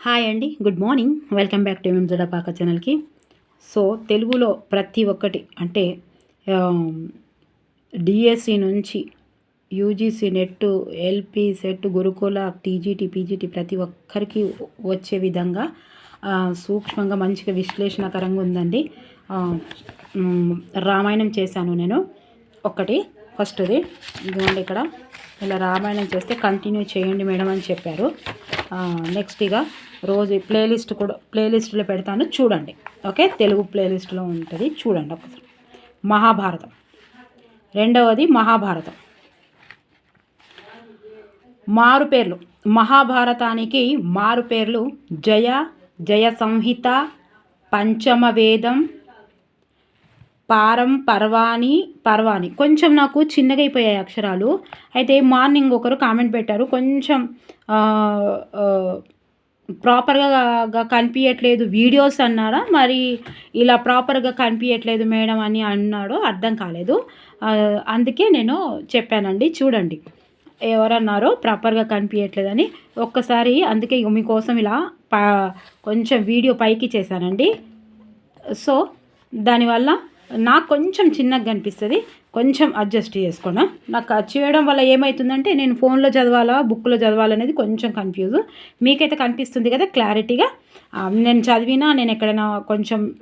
Hi అండి good morning. Welcome back to MM Jadapaka ఛానల్కి. So తెలుగులో ప్రతి ఒక్కటి అంటే డిఎస్సి నుంచి UGC net LP set Gurukula TGT PGT ప్రతి ఒక్కరికి వచ్చే విధంగా సూక్ష్మంగా మంచిగా విశ్లేషణకరంగా ఉందండి. రామాయణం చేశాను నేను. ఒకటి ఫస్ట్ది ఇదిగోండి ఇక్కడ. ఇలా రామాయణం చేస్తే కంటిన్యూ చేయండి మేడం అని చెప్పారు. నెక్స్ట్ ఇక రోజు ప్లేలిస్ట్ కూడా ప్లేలిస్ట్లో పెడతాను. చూడండి. ఓకే? తెలుగు ప్లేలిస్ట్లో ఉంటుంది. చూడండి ఒకసారి. మహాభారతం. రెండవది మహాభారతం. మారు పేర్లు. మహాభారతానికి మారు పేర్లు జయ జయ సంహిత పంచమ వేదం పారం పర్వాణి పర్వాణి కొంచెం నాకు చిన్నగా అయిపోయాయి అక్షరాలు. అయితే మార్నింగ్ ఒకరు కామెంట్ పెట్టారు. కొంచెం ప్రాపర్గా కనిపించట్లేదు వీడియోస్ అన్నారా? మరి ఇలా ప్రాపర్గా కనిపించట్లేదు మేడం అని అన్నాడు అర్థం కాలేదు. అందుకే నేను చెప్పానండి. చూడండి. ఎవరన్నారో ప్రాపర్గా కనిపించట్లేదని ఒక్కసారి అందుకే ఇగో మీకోసం ఇలా కొంచెం వీడియో పైకి చేశానండి. సో దానివల్ల నాకు కొంచెం చిన్నగా కనిపిస్తుంది కొంచెం అడ్జస్ట్ చేసుకున్నా నాకు చేయడం వల్ల ఏమవుతుందంటే నేను ఫోన్లో చదవాలా బుక్లో చదవాలనేది కొంచెం కన్ఫ్యూజ్ మీకైతే కనిపిస్తుంది కదా క్లారిటీగా నేను చదివినా నేను ఎక్కడైనా కొంచెం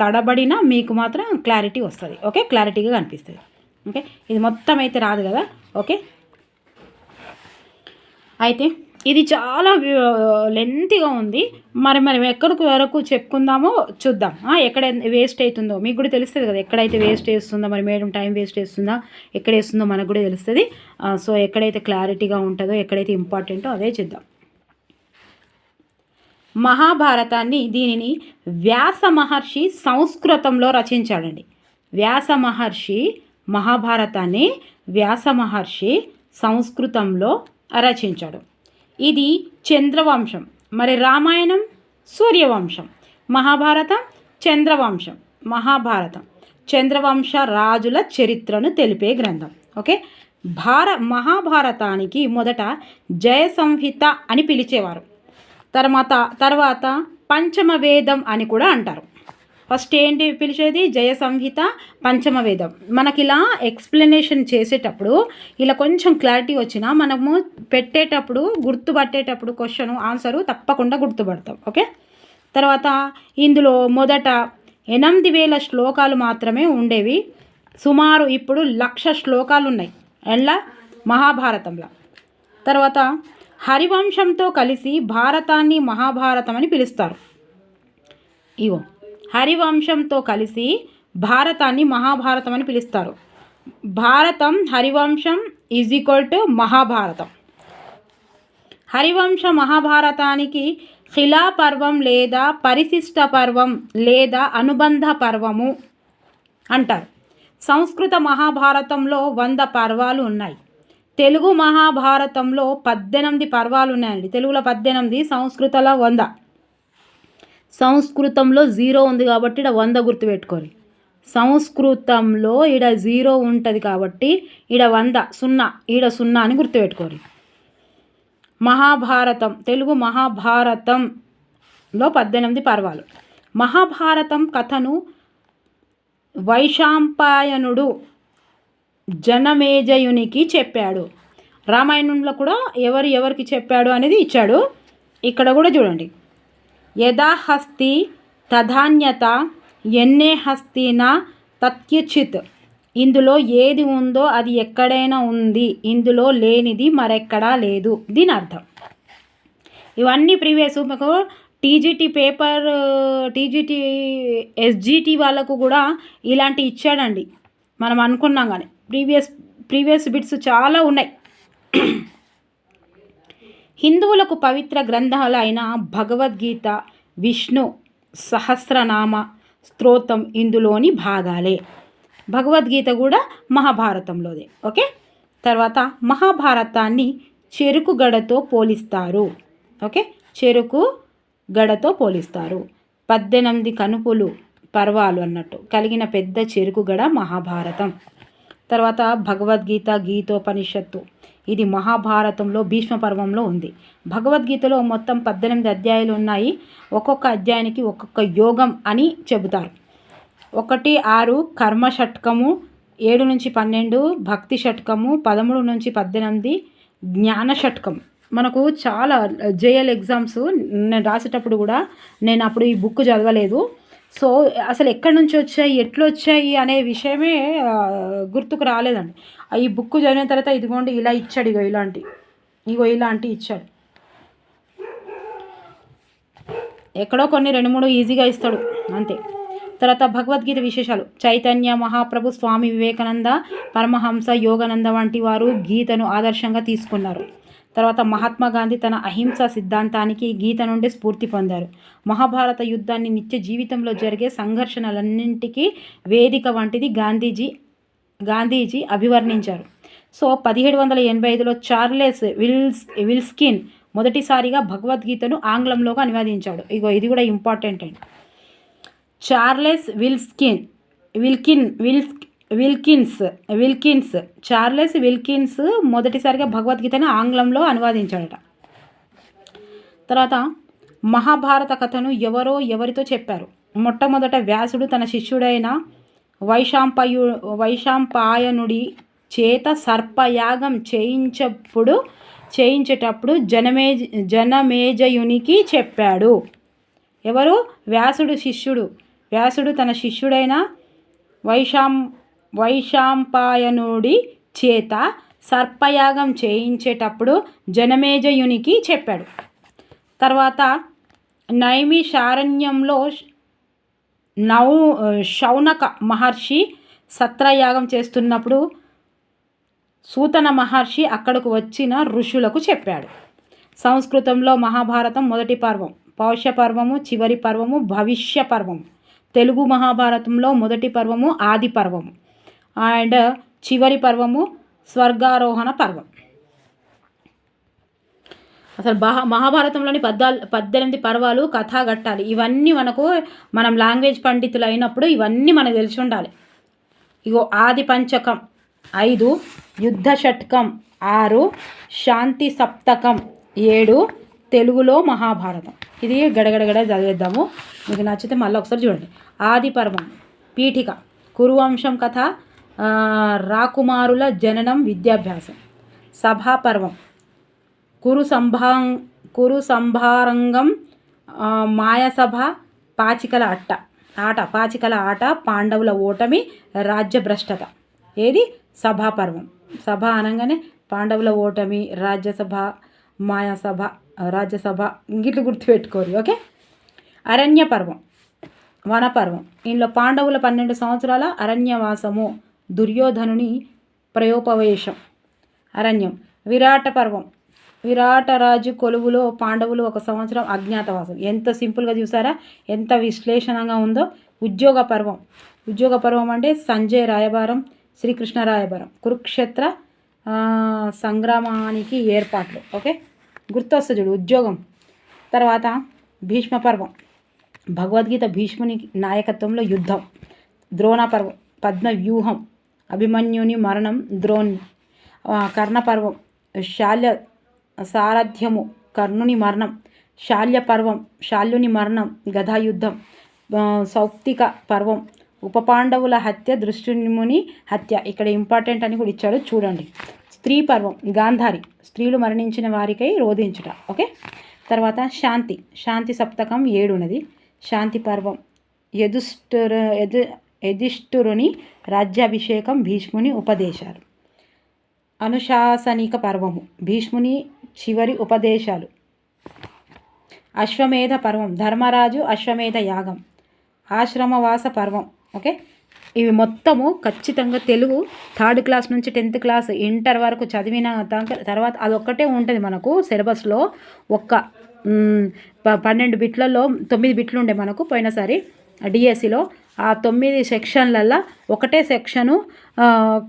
తడబడినా మీకు మాత్రం క్లారిటీ వస్తుంది. ఓకే? క్లారిటీగా కనిపిస్తుంది. ఓకే? ఇది మొత్తం అయితే రాదు కదా? ఓకే? అయితే ఇది చాలా లెంతీగా ఉంది. మరి మనం ఎక్కడికి వరకు చెప్పుకుందామో చూద్దాం. ఎక్కడ వేస్ట్ అవుతుందో. మీకు కూడా తెలుస్తుంది కదా ఎక్కడైతే వేస్ట్ చేస్తుందో మరి మేడం టైం వేస్ట్ చేస్తుందా ఎక్కడ వేస్తుందో మనకు కూడా తెలుస్తుంది. సో ఎక్కడైతే క్లారిటీగా ఉంటుందో ఎక్కడైతే ఇంపార్టెంటో అదే చూద్దాం. మహాభారతాన్ని దీనిని వ్యాస మహర్షి సంస్కృతంలో రచించాడండి. వ్యాస మహర్షి మహాభారతాన్ని వ్యాస మహర్షి సంస్కృతంలో రచించాడు. ఇది చంద్రవంశం. మరి రామాయణం సూర్యవంశం. మహాభారతం చంద్రవంశం. మహాభారతం చంద్రవంశ రాజుల చరిత్రను తెలిపే గ్రంథం. ఓకే? భార మహాభారతానికి మొదట జయ సంహిత అని పిలిచేవారు. తర్వాత తర్వాత పంచమ వేదం అని కూడా అంటారు. ఫస్ట్ ఏంటి పిలిచేది? జయ సంహిత పంచమ వేదం. మనకి ఇలా ఎక్స్ప్లెనేషన్ చేసేటప్పుడు ఇలా కొంచెం క్లారిటీ వచ్చినా మనము పెట్టేటప్పుడు గుర్తుపట్టేటప్పుడు క్వశ్చన్ ఆన్సరు తప్పకుండా గుర్తుపడతాం. ఓకే? తర్వాత ఇందులో మొదట ఎనిమిది వేల శ్లోకాలు మాత్రమే ఉండేవి. సుమారు ఇప్పుడు లక్ష శ్లోకాలు ఉన్నాయి ఎలా? మహాభారతంలో. తర్వాత హరివంశంతో కలిసి భారతాన్ని మహాభారతం అని పిలుస్తారు. ఇగో. హరివంశంతో కలిసి భారతాన్ని మహాభారతం అని పిలుస్తారు. Bharatam Harivamsam is equal to Mahabharatam. Harivamsa మహాభారతానికి శిలా పర్వం లేదా పరిశిష్ట పర్వం లేదా అనుబంధ పర్వము అంటారు. సంస్కృత మహాభారతంలో వంద పర్వాలు ఉన్నాయి. తెలుగు మహాభారతంలో పద్దెనిమిది పర్వాలు ఉన్నాయండి. తెలుగులో పద్దెనిమిది సంస్కృతలో వంద. సంస్కృతంలో జీరో ఉంది కాబట్టి ఇక్కడ వంద గుర్తుపెట్టుకోరు సంస్కృతంలో ఈడ జీరో ఉంటుంది కాబట్టి ఈడ వంద సున్నా ఈడ సున్నా అని గుర్తుపెట్టుకోరు మహాభారతం తెలుగు మహాభారతంలో పద్దెనిమిది పర్వాలు. మహాభారతం కథను వైశాంపాయనుడు జనమేజయునికి చెప్పాడు. రామాయణంలో కూడా ఎవరు ఎవరికి చెప్పాడు అనేది ఇచ్చాడు. ఇక్కడ కూడా చూడండి. యదా హస్తి తధాన్యత ఎన్నే హస్తిన తత్యచిత్ ఇందులో ఏది ఉందో అది ఎక్కడైనా ఉంది. ఇందులో లేనిది మరెక్కడా లేదు. దీని అర్థం. ఇవన్నీ ప్రీవియస్ మాకు టీజీటీ పేపర్ టీజీటీ ఎస్జీటీ వాళ్ళకు కూడా ఇలాంటి ఇచ్చాడండి. మనం అనుకున్నాం కానీ ప్రీవియస్ ప్రీవియస్ బిట్స్ చాలా ఉన్నాయి. హిందువులకు పవిత్ర గ్రంథాలైన భగవద్గీత విష్ణు సహస్రనామ స్తోత్రం ఇందులోని భాగాలే. భగవద్గీత కూడా మహాభారతంలోదే ఓకే? తర్వాత మహాభారతాన్ని చెరుకు గడతో పోలిస్తారు ఓకే? చెరుకు గడతో పోలిస్తారు. పద్దెనిమిది కనుపులు పర్వాలు అన్నట్టు కలిగిన పెద్ద చెరుకు గడ మహాభారతం. తర్వాత భగవద్గీత గీతోపనిషత్తు. ఇది మహాభారతంలో భీష్మ పర్వంలో ఉంది. భగవద్గీతలో మొత్తం పద్దెనిమిది అధ్యాయాలు ఉన్నాయి. ఒక్కొక్క అధ్యాయానికి ఒక్కొక్క యోగం అని చెబుతారు. ఒకటి ఆరు కర్మ షట్కము ఏడు నుంచి పన్నెండు భక్తి షట్కము పదమూడు నుంచి పద్దెనిమిది జ్ఞాన షట్కం మనకు చాలా జేఎల్ ఎగ్జామ్స్ నేను రాసేటప్పుడు కూడా నేను అప్పుడు ఈ బుక్ చదవలేదు. సో అసలు ఎక్కడి నుంచి వచ్చాయి ఎట్లా వచ్చాయి అనే విషయమే గుర్తుకు రాలేదండి. ఈ బుక్ చదివిన తర్వాత ఇదిగోండి ఇలా ఇచ్చాడు ఇగో ఇలాంటి ఇగో ఇలాంటి ఇచ్చాడు. ఎక్కడో కొన్ని రెండు మూడు ఈజీగా ఇస్తాడు అంతే. తర్వాత భగవద్గీత విశేషాలు. చైతన్య మహాప్రభు స్వామి వివేకానంద పరమహంస యోగానంద వంటి వారు గీతను ఆదర్శంగా తీసుకున్నారు. తర్వాత మహాత్మా గాంధీ తన అహింస సిద్ధాంతానికి గీత నుండి స్ఫూర్తి పొందారు. మహాభారత యుద్ధాన్ని నిత్య జీవితంలో జరిగే సంఘర్షణలన్నింటికీ వేదిక వంటిది గాంధీజీ గాంధీజీ అభివర్ణించారు. సో పదిహేడు వందల ఎనభై ఐదులో చార్లెస్ విల్స్ విల్స్కిన్ మొదటిసారిగా భగవద్గీతను ఆంగ్లంలోకి అనువాదించాడు ఇగో ఇది కూడా ఇంపార్టెంట్ అండి. Charles Wilskin Wilkin Wills Wilkins Wilkins Charles Wilkins మొదటిసారిగా భగవద్గీతను ఆంగ్లంలో అనువాదించాడట. తర్వాత మహాభారత కథను ఎవరో ఎవరితో చెప్పారు. మొట్టమొదట వ్యాసుడు తన శిష్యుడైన వైశాంపయు వైశాంపాయనుడి చేత సర్పయాగం చేయించప్పుడు చేయించేటప్పుడు జనమే జనమేజయునికి చెప్పాడు. ఎవరు? వ్యాసుడు శిష్యుడు. వ్యాసుడు తన శిష్యుడైన వైశాం వైశాంపాయనుడి చేత సర్పయాగం చేయించేటప్పుడు జనమేజయునికి చెప్పాడు. తర్వాత నైమిషారణ్యంలో నౌ శౌనక మహర్షి సత్రయాగం చేస్తున్నప్పుడు సూతన మహర్షి అక్కడకు వచ్చిన ఋషులకు చెప్పాడు. సంస్కృతంలో మహాభారతం మొదటి పర్వం పౌష్య పర్వము చివరి పర్వము భవిష్య పర్వము తెలుగు మహాభారతంలో మొదటి పర్వము ఆది పర్వము. అండ్ చివరి పర్వము స్వర్గారోహణ పర్వం. అసలు మహా మహాభారతంలోని పద్దాల్ పద్దెనిమిది పర్వాలు కథాఘట్టాలు ఇవన్నీ మనకు మనం లాంగ్వేజ్ పండితులు అయినప్పుడు ఇవన్నీ మనకు తెలిసి ఉండాలి. ఇగో ఆది పంచకం ఐదు యుద్ధ షట్కం ఆరు శాంతి సప్తకం ఏడు తెలుగులో మహాభారతం. ఇది గడగడగడ చదివేద్దాము. మీకు నచ్చితే మళ్ళీ ఒకసారి చూడండి. ఆది పర్వం పీఠిక కురువంశం కథ రాకుమారుల జననం విద్యాభ్యాసం. సభాపర్వం కురు సంభా కురు సంభారంగం మాయసభ పాచికల అట్ట. ఆట పాచికల ఆట పాండవుల ఓటమి రాజ్యభ్రష్టత. ఏది? సభాపర్వం సభ అనగానే పాండవుల ఓటమి రాజ్యసభ మాయాసభ రాజ్యసభ ఇంగిట్లు గుర్తుపెట్టుకోరు ఓకే? అరణ్య పర్వం. వనపర్వం. ఇందులో పాండవుల పన్నెండు సంవత్సరాల అరణ్యవాసము. దుర్యోధనుని ప్రయోపవేశం. అరణ్యం. విరాట పర్వం. విరాటరాజు కొలువులో పాండవులు ఒక సంవత్సరం అజ్ఞాతవాసం. ఎంత సింపుల్గా చూసారా? ఎంత విశ్లేషణంగా ఉందో. ఉద్యోగ పర్వం. ఉద్యోగ పర్వం అంటే సంజయ్ రాయబారం శ్రీకృష్ణ రాయబారం. కురుక్షేత్ర సంగ్రామానికి ఏర్పాట్లు. ఓకే? గుర్తొస్తుంది చూడు ఉద్యోగం. తర్వాత భీష్మ పర్వం. భగవద్గీత భీష్ముని నాయకత్వంలో యుద్ధం. ద్రోణ పర్వం. పద్మ వ్యూహం అభిమన్యుని మరణం ద్రోణి కర్ణపర్వం శాల్య సారథ్యము కర్ణుని మరణం శాల్య పర్వం శాల్యుని మరణం గదాయుద్ధం సౌప్తిక పర్వం ఉపపాండవుల హత్య దృష్టిముని హత్య. ఇక్కడ ఇంపార్టెంట్ అని కూడా ఇచ్చాడు చూడండి. స్త్రీ పర్వం గాంధారి స్త్రీలు మరణించిన వారికై రోధించుట ఓకే? తర్వాత శాంతి శాంతి సప్తకం ఏడున్నది. శాంతి పర్వం యదుష్ఠుర యదు యధిష్ఠురుని రాజ్యాభిషేకం భీష్ముని ఉపదేశాలు. అనుశాసనిక పర్వము భీష్ముని చివరి ఉపదేశాలు. అశ్వమేధ పర్వం ధర్మరాజు అశ్వమేధ యాగం ఆశ్రమవాస పర్వం ఓకే? ఇవి మొత్తము ఖచ్చితంగా తెలుగు థర్డ్ క్లాస్ నుంచి టెన్త్ క్లాస్ ఇంటర్ వరకు చదివిన తర్వాత అదొక్కటే ఉంటుంది మనకు సిలబస్లో ఒక్క పన్నెండు బిట్లలో తొమ్మిది బిట్లు ఉండే మనకు పోయినసారి డిఎస్సిలో. ఆ తొమ్మిది సెక్షన్లల్లో ఒకటే సెక్షను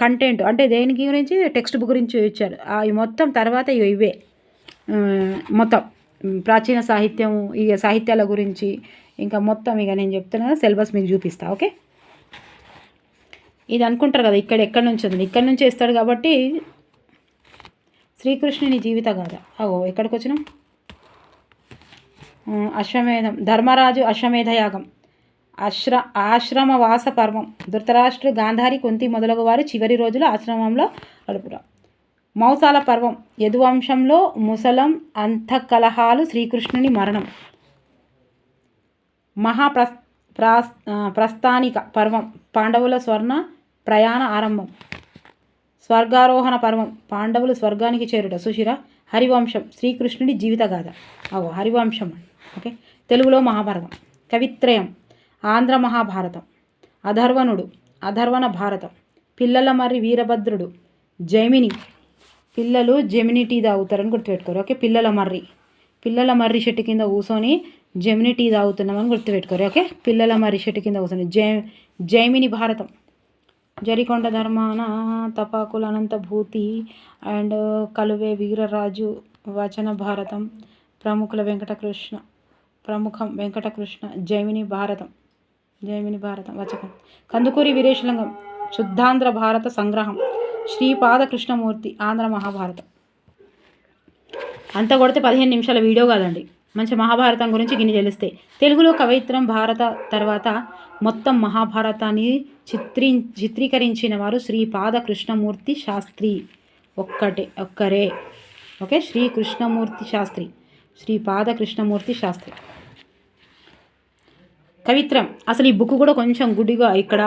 కంటెంట్ అంటే దేనికి గురించి? టెక్స్ట్ బుక్ గురించి ఇచ్చారు. అవి మొత్తం తర్వాత ఇవే. మొత్తం. ప్రాచీన సాహిత్యం ఇక సాహిత్యాల గురించి ఇంకా మొత్తం ఇక నేను చెప్తున్నా సిలబస్ మీకు చూపిస్తా ఓకే? ఇది అనుకుంటారు కదా ఇక్కడ ఎక్కడి నుంచి ఉంది? ఇక్కడ నుంచి ఇస్తాడు కాబట్టి శ్రీకృష్ణుని జీవిత గాథ. అగో ఎక్కడికి వచ్చినాం అశ్వమేధం. ధర్మరాజు అశ్వమేధ యాగం. ఆశ్ర ఆశ్రమవాస పర్వం. ధృతరాష్ట్రుడు గాంధారి కొంతి మొదలగు వారు చివరి రోజులు ఆశ్రమంలో గడుపుట. మౌసాల పర్వం. యదువంశంలో ముసలం అంతఃకలహాలు శ్రీకృష్ణుని మరణం. మహాప్రస్ ప్రాస్ ప్రస్థానిక పర్వం. పాండవుల స్వర్ణ ప్రయాణ ఆరంభం. స్వర్గారోహణ పర్వం. పాండవులు స్వర్గానికి చేరుట. సుశిర హరివంశం. శ్రీకృష్ణుడి జీవితగాథ. అవో హరివంశం. ఓకే. తెలుగులో మహాభారతం కవిత్రయం. ఆంధ్ర మహాభారతం. అధర్వణుడు అధర్వణ భారతం. పిల్లల మర్రి వీరభద్రుడు జైమిని. పిల్లలు జెమిని టీ తాగుతారని గుర్తుపెట్టుకోరు. ఓకే? పిల్లల మర్రి. పిల్లల మర్రి చెట్టు కింద కూర్చొని జెమిని టీ తాగుతున్నామని గుర్తుపెట్టుకోరు. ఓకే? పిల్లల మర్రి చెట్టు కింద కూర్చొని జై జైమిని భారతం. జరికొండ ధర్మాన తపాకుల అనంత భూతి అండ్ కలువే వీరరాజు వచన భారతం. ప్రముఖుల వెంకటకృష్ణ ప్రముఖం వెంకటకృష్ణ జైమిని భారతం. జయమిని భారతం. వచకం. కందుకూరి వీరేశలింగం. శుద్ధాంధ్ర భారత సంగ్రహం. శ్రీపాద కృష్ణమూర్తి ఆంధ్ర మహాభారతం. అంత కొడితే పదిహేను నిమిషాల వీడియో కాదండి. మంచి మహాభారతం గురించి గిన్ని తెలిస్తే తెలుగులో కవయిత్రం భారత తర్వాత మొత్తం మహాభారతాన్ని చిత్రీ చిత్రీకరించిన వారు శ్రీపాద కృష్ణమూర్తి శాస్త్రి ఒక్కటే ఒక్కరే. ఓకే? శ్రీ కృష్ణమూర్తి శాస్త్రి. శ్రీపాద కృష్ణమూర్తి శాస్త్రి. కవిత్రం. అసలు ఈ బుక్ కూడా కొంచెం గుడిగా ఇక్కడ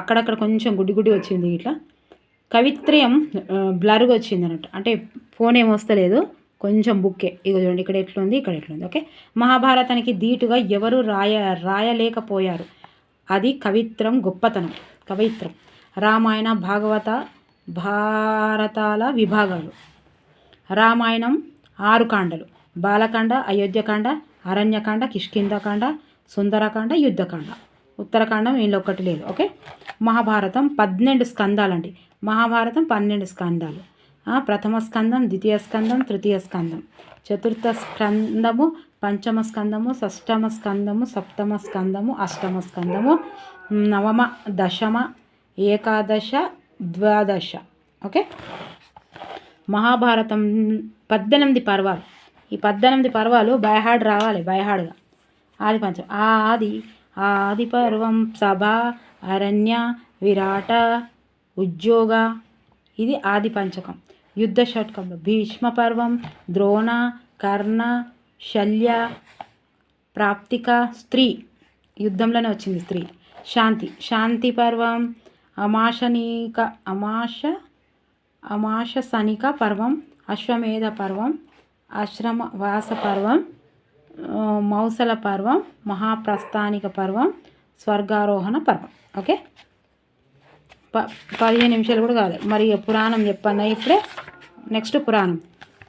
అక్కడక్కడ కొంచెం గుడి గుడి వచ్చింది ఇట్లా. కవిత్రయం బ్లర్గా వచ్చింది అన్నట్టు. అంటే ఫోన్ ఏం వస్తలేదు. కొంచెం బుక్కే. ఇక చూడండి ఇక్కడ ఎట్లుంది ఇక్కడ ఎట్లుంది ఓకే. మహాభారతానికి ధీటుగా ఎవరు రాయ రాయలేకపోయారు. అది కవిత్రం గొప్పతనం. కవిత్రం. రామాయణ భాగవత భారతాల విభాగాలు. రామాయణం ఆరు కాండలు. బాలకాండ అయోధ్యకాండ అరణ్యకాండ కిష్కిందకాండ సుందరకాండ యుద్ధకాండ. ఉత్తరకాండం వీళ్ళు ఒక్కటి లేదు ఓకే? మహాభారతం పన్నెండు స్కందాలండి. మహాభారతం పన్నెండు స్కందాలు. ప్రథమ స్కందం ద్వితీయ స్కందం తృతీయ స్కందం. చతుర్థ స్కందము పంచమ స్కందము షష్టమ స్కందము సప్తమ స్కందము అష్టమ స్కందము నవమ దశమ ఏకాదశ ద్వాదశ ఓకే? మహాభారతం పద్దెనిమిది పర్వాలు. ఈ పద్దెనిమిది పర్వాలు బైహాడ్ రావాలి బైహాడ్గా ఆది పంచం ఆది ఆది పర్వం సభ అరణ్య విరాట ఉద్యోగ. ఇది ఆది పంచకం యుద్ధ షట్కంలో. భీష్మ పర్వం ద్రోణ కర్ణ శల్య ప్రాప్తిక స్త్రీ. యుద్ధంలోనే వచ్చింది స్త్రీ. శాంతి. శాంతి పర్వం అమాశనీక అమాశ అమాశ సనిక పర్వం అశ్వమేధ పర్వం ఆశ్రమ వాస పర్వం మౌసల పర్వం మహాప్రస్థానిక పర్వం స్వర్గారోహణ పర్వం. ఓకే? ప పదిహేను నిమిషాలు కూడా కాదు. మరి పురాణం చెప్పన్నా ఇప్పుడే. నెక్స్ట్ పురాణం.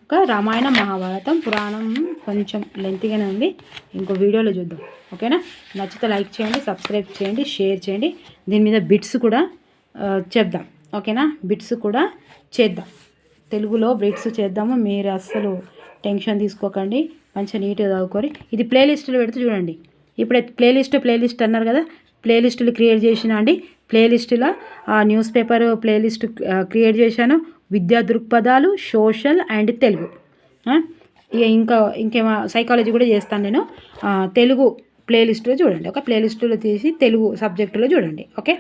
ఒక రామాయణం మహాభారతం. పురాణం కొంచెం లెంత్గానే ఉంది. ఇంకో వీడియోలో చూద్దాం. ఓకేనా? నచ్చితే లైక్ చేయండి సబ్స్క్రైబ్ చేయండి షేర్ చేయండి. దీని మీద బిట్స్ కూడా చేద్దాం. చెప్దాం ఓకేనా? బిట్స్ కూడా చేద్దాం. తెలుగులో బిట్స్ చేద్దాము. మీరు అస్సలు టెన్షన్ తీసుకోకండి. మంచిగా నీట్గా చదువుకొని ఇది ప్లేలిస్టులు పెడితే చూడండి. ఇప్పుడు ప్లేలిస్ట్ ప్లేలిస్ట్ అన్నారు కదా? ప్లేలిస్టులు క్రియేట్ చేసిన అండి. ప్లేలిస్టులో ఆ న్యూస్ పేపర్ ప్లేలిస్ట్ క్రియేట్ చేశాను. విద్యా దృక్పథాలు సోషల్ అండ్ తెలుగు. ఇక ఇంకా ఇంకేమో సైకాలజీ కూడా చేస్తాను నేను. తెలుగు ప్లేలిస్టులో చూడండి. ఒక ప్లేలిస్టులో తీసి తెలుగు సబ్జెక్టులో చూడండి. ఓకే?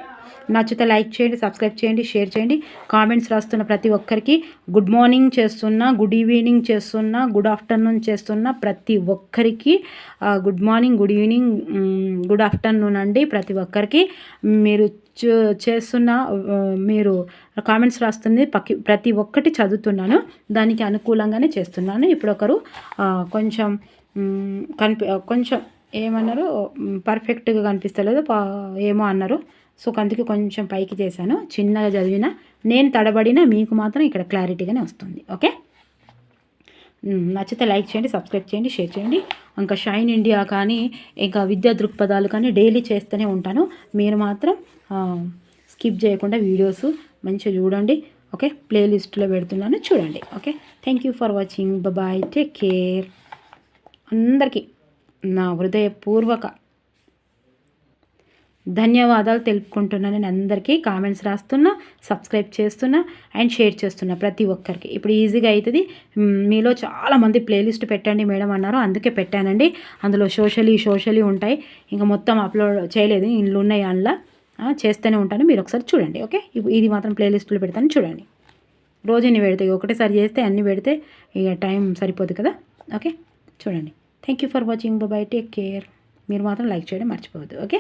నచ్చితే లైక్ చేయండి సబ్స్క్రైబ్ చేయండి షేర్ చేయండి. కామెంట్స్ రాస్తున్న ప్రతి ఒక్కరికి గుడ్ మార్నింగ్ చేస్తున్నా గుడ్ ఈవినింగ్ చేస్తున్నా గుడ్ ఆఫ్టర్నూన్ చేస్తున్నా ప్రతి ఒక్కరికి good morning good evening good afternoon అండి ప్రతి ఒక్కరికి. మీరు చూ- చేస్తున్న మీరు కామెంట్స్ రాస్తుంది పక్కి ప్రతి ఒక్కటి చదువుతున్నాను. దానికి అనుకూలంగానే చేస్తున్నాను. ఇప్పుడు ఒకరు కొంచెం కనిపి కొంచెం ఏమన్నారు? పర్ఫెక్ట్గా కనిపిస్తలేదు పా ఏమో అన్నారు. సో అందుకే కొంచెం పైకి చేశాను. చిన్నగా చదివిన నేను తడబడిన మీకు మాత్రం ఇక్కడ క్లారిటీగానే వస్తుంది. ఓకే? నచ్చితే లైక్ చేయండి సబ్స్క్రైబ్ చేయండి షేర్ చేయండి. ఇంకా షైన్ ఇండియా కానీ ఇంకా విద్యా దృక్పథాలు కానీ డైలీ చేస్తూనే ఉంటాను. మీరు మాత్రం స్కిప్ చేయకుండా వీడియోస్ మంచిగా చూడండి. ఓకే? ప్లేలిస్ట్లో పెడుతున్నాను చూడండి. Okay? Thank you for watching bye take care అందరికీ నా హృదయపూర్వక ధన్యవాదాలు తెలుపుకుంటున్నా నేను అందరికీ. కామెంట్స్ రాస్తున్నా సబ్స్క్రైబ్ చేస్తున్నా అండ్ షేర్ చేస్తున్నా ప్రతి ఒక్కరికి. ఇప్పుడు ఈజీగా అవుతుంది మీలో చాలామంది ప్లేలిస్ట్ పెట్టండి మేడం అన్నారు. అందుకే పెట్టానండి. అందులో సోషలీ సోషలీ ఉంటాయి. ఇంకా మొత్తం అప్లోడ్ చేయలేదు. ఇండ్లు ఉన్నాయి అందులో. చేస్తూనే ఉంటాను. మీరు ఒకసారి చూడండి ఓకే? ఇది మాత్రం ప్లేలిస్టులు పెడతాను. చూడండి. రోజు ఇన్ని పెడతాయి? ఒకటేసారి చేస్తే అన్ని పెడితే ఇక టైం సరిపోదు కదా? ఓకే? చూడండి. Thank you for watching bye take care మీరు మాత్రం లైక్ చేయడం మర్చిపోవద్దు. ఓకే?